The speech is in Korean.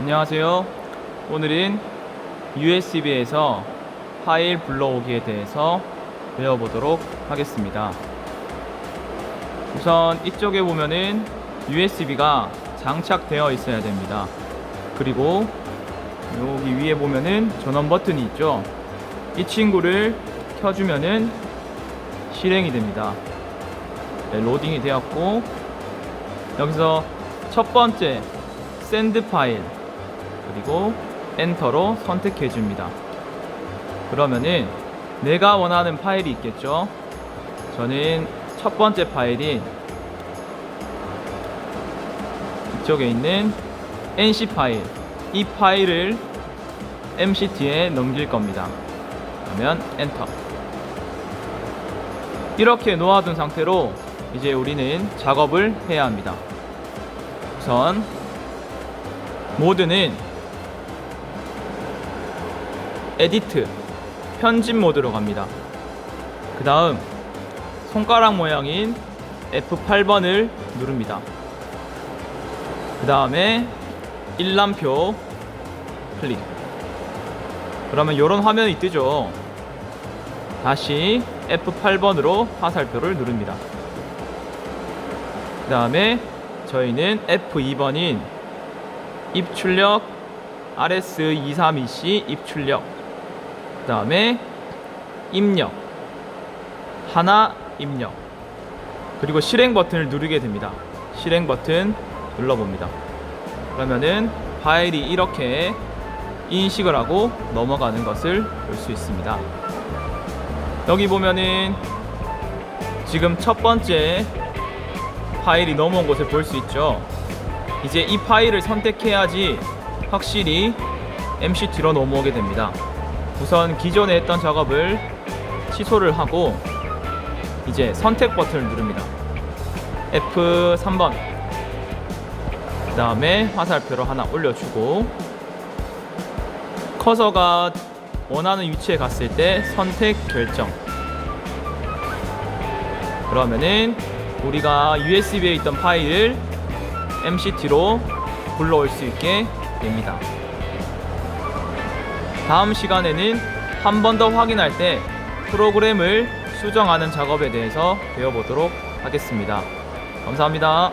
안녕하세요. 오늘은 USB에서 파일 불러오기에 대해서 배워보도록 하겠습니다. 우선 이쪽에 보면은 USB가 장착되어 있어야 됩니다. 그리고 여기 위에 보면은 전원 버튼이 있죠. 이 친구를 켜주면은 실행이 됩니다. 네, 로딩이 되었고 여기서 첫 번째 샌드 파일 그리고 엔터로 선택해 줍니다. 그러면은 내가 원하는 파일이 있겠죠. 저는 첫 번째 파일인 이쪽에 있는 NC 파일 이 파일을 MCT에 넘길 겁니다. 그러면 엔터. 이렇게 놓아둔 상태로 이제 우리는 작업을 해야 합니다. 우선 모드는 에디트 편집 모드로 갑니다. 그 다음 손가락 모양인 F8번을 누릅니다. 그 다음에 일람표 클릭. 그러면 이런 화면이 뜨죠. 다시 F8번으로 화살표를 누릅니다. 그 다음에 저희는 F2번인 입출력 RS232C 입출력 그 다음에 입력. 하나 입력. 그리고 실행 버튼을 누르게 됩니다. 실행 버튼 눌러봅니다. 그러면은 파일이 이렇게 인식을 하고 넘어가는 것을 볼 수 있습니다. 여기 보면은 지금 첫 번째 파일이 넘어온 것을 볼 수 있죠? 이제 이 파일을 선택해야지 확실히 MCT로 넘어오게 됩니다. 우선 기존에 했던 작업을 취소를 하고 이제 선택 버튼을 누릅니다. F3번. 그 다음에 화살표로 하나 올려주고 커서가 원하는 위치에 갔을 때 선택 결정. 그러면은 우리가 USB에 있던 파일을 MCT로 불러올 수 있게 됩니다. 다음 시간에는 한 번 더 확인할 때 프로그램을 수정하는 작업에 대해서 배워보도록 하겠습니다. 감사합니다.